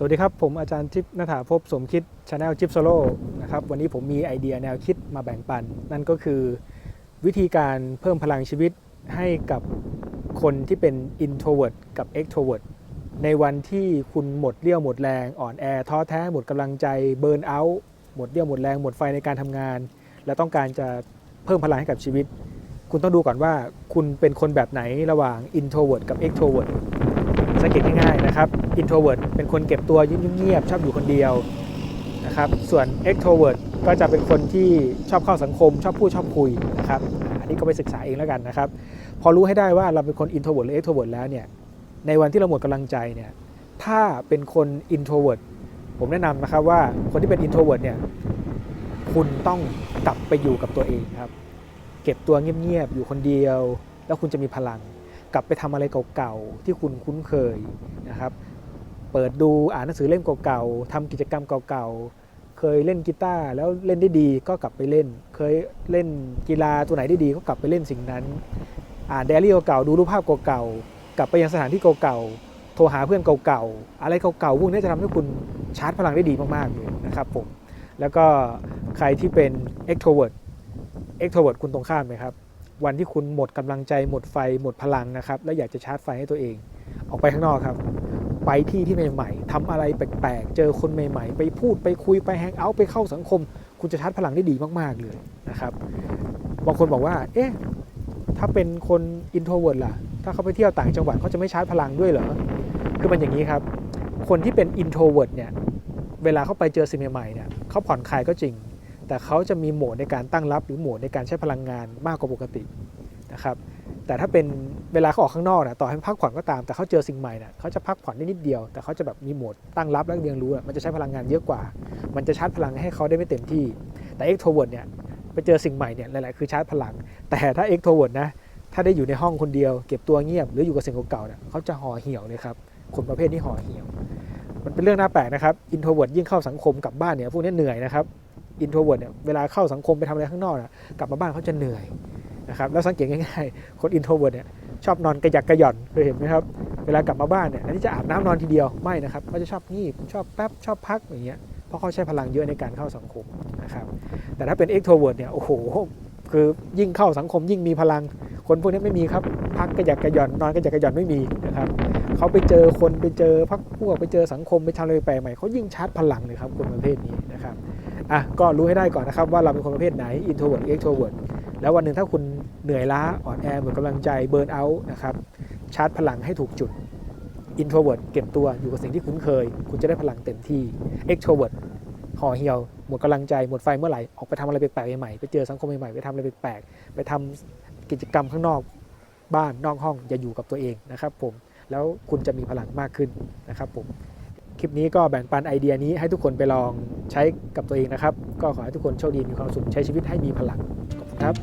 สวัสดีครับ ผมอาจารย์ทิพย์นัฐาภพสมคิดชาแนลจิปโซโล่นะครับวันนี้ผมมีไอเดียแนวคิดมาแบ่งปัน นั่นก็คือวิธีการเพิ่มพลังชีวิตให้กับคนที่เป็น introvert กับ extrovert ในวันที่คุณหมดเรี่ยวหมดแรงอ่อนแอท้อแท้หมดกำลังใจเบิร์นเอาท์หมดเรี่ยวหมดแรงหมดไฟในการทำงาน และต้องการจะเพิ่มพลังให้กับชีวิต คุณต้องดูก่อนว่าคุณเป็นคนแบบไหนระหว่าง introvert กับ extrovert สังเกตง่ายๆนะครับ introvert เป็นคนเก็บตัวยุ้งเงียบชอบอยู่คนเดียวนะครับส่วน extrovert ก็จะเป็นคนที่ชอบเข้าสังคม ชอบพูดชอบคุยนะครับอันนี้ก็ไปศึกษาเองแล้วกันนะครับพอรู้ให้ได้ว่าเราเป็นคน introvert หรือ extrovert แล้วเนี่ยในวันที่เราหมดกำลังใจเนี่ยถ้าเป็นคน introvert ผมแนะนำนะครับว่าคนที่เป็น introvert เนี่ยคุณต้องกลับไปอยู่กับตัวเองครับ เก็บตัวเงียบๆอยู่คนเดียว แล้วคุณจะมีพลัง กลับไปทำอะไรเก่าๆที่คุณคุ้นเคยนะครับ เปิดดูอ่านหนังสือเล่มเก่าๆทำกิจกรรมเก่าๆ เคยเล่นกีตาร์แล้วเล่นได้ดีก็กลับไปเล่น เคยเล่นกีฬาตัวไหนได้ดีก็กลับไปเล่นสิ่งนั้น อ่านไดอารี่เก่าๆดูรูปภาพเก่าๆกลับไปยังสถานที่เก่าๆโทรหาเพื่อนเก่าๆอะไรเก่าๆพวกนี้จะทำให้คุณชาร์จพลังได้ดีมากๆเลยนะครับผมแล้วก็ใครที่เป็น extrovert extrovert คุณตรงข้ามไหมครับ วันที่คุณหมดกำลังใจหมดไฟหมดพลังนะครับ แล้วอยากจะชาร์จไฟให้ตัวเอง ออกไปข้างนอกครับ ไปที่ที่ใหม่ๆทำอะไรแปลกๆ เจอคนใหม่ๆ ไปพูดไปคุยไปแฮงเอาท์ไปเข้าสังคม คุณจะชาร์จพลังได้ดีมากๆเลยนะครับบางคนบอกว่า เอ๊ะถ้าเป็นคนอินโทรเวิร์ดล่ะ ถ้าเขาไปเที่ยวต่างจังหวัดเขาจะไม่ชาร์จพลังด้วยเหรอ คือมันอย่างนี้ครับ คนที่เป็นอินโทรเวิร์ดเนี่ย เวลาเขาไปเจอสิ่งใหม่ๆเนี่ยเขาผ่อนคลายก็จริง แต่เขาจะมีโหมดในการตั้งรับ หรือโหมดในการใช้พลังงานมากกว่าปกตินะครับแต่ถ้าเป็นเวลาเขาออกข้างนอกนะต่อให้พักผ่อนก็ตามแต่เขาเจอสิ่งใหม่นะเขาจะพักผ่อนได้นิดเดียว แต่เขาจะแบบมีโหมดตั้งรับและเรียนรู้มันจะใช้พลังงานเยอะกว่า มันจะชาร์จพลังให้เขาได้ไม่เต็มที่ แต่ extrovert เนี่ยไปเจอสิ่งใหม่เนี่ยหลาย ๆ คือชาร์จพลัง แต่ถ้า extrovert นะถ้าได้อยู่ในห้องคนเดียว เก็บตัวเงียบหรืออยู่กับสิ่งเก่าๆเนี่ยเขาจะห่อเหี่ยวเลยครับคนประเภทนี้ห่อเหี่ยว มันเป็นเรื่องน่าแปลกนะครับ introvert ยิ่งเข้าสังคมกลับบ้านเนี่ยพวกนี้เหนื่อยนะครับ introvert เนี่ยเวลาเข้าสังคมไปทำอะไรข้างนอกนะกลับมาบ้านเขาจะเหนื่อยนะครับแล้วสังเกตง่ายๆ คน introvert เนี่ยชอบนอนกระยักกระหย่อนเคยเห็นไหมครับเวลากลับมาบ้านเนี่ยอันนี้จะอาบน้ำนอนทีเดียวไม่นะครับเขาจะชอบงีบชอบแป๊บชอบพักอย่างเงี้ยเพราะเขาใช้พลังเยอะในการเข้าสังคมนะครับแต่ถ้าเป็น extrovert เนี่ยโอ้โหคือยิ่งเข้าสังคมยิ่งมีพลัง คนพวกนี้ไม่มีครับ พักกระยักกระหย่อนนอนกระยักกระหย่อนไม่มีนะครับเขาไปเจอคนไปเจอพักพวกไปเจอสังคมไปทำอะไรแปลกใหม่เขายิ่งชาร์จพลังเลยครับคนประเภทนี้นะครับ อะก็รู้ให้ได้ก่อนนะครับว่าเราเป็นคนประเภทไหน introvert extrovert แล้ววันหนึ่งถ้าคุณเหนื่อยล้าอ่อนแอหมดกำลังใจเบิร์นเอาท์นะครับชาร์จพลังให้ถูกจุด introvert เก็บตัวอยู่กับสิ่งที่คุ้นเคย คุณจะได้พลังเต็มที่ extrovert ห่อเหี่ยวหมดกำลังใจหมดไฟเมื่อไหร่ออกไปทำอะไรแปลกๆใหม่ๆไปเจอสังคมใหม่ๆไปทำอะไรแปลกๆไปทำกิจกรรมข้างนอกบ้านนอกห้องอย่าอยู่กับตัวเองนะครับผมแล้วคุณจะมีพลังมากขึ้นนะครับผม คลิปนี้ก็แบ่งปันไอเดียนี้ให้ทุกคนไปลองใช้กับตัวเองนะครับ ก็ขอให้ทุกคนโชคดีมีความสุขใช้ชีวิตให้มีพลังขอบคุณครับ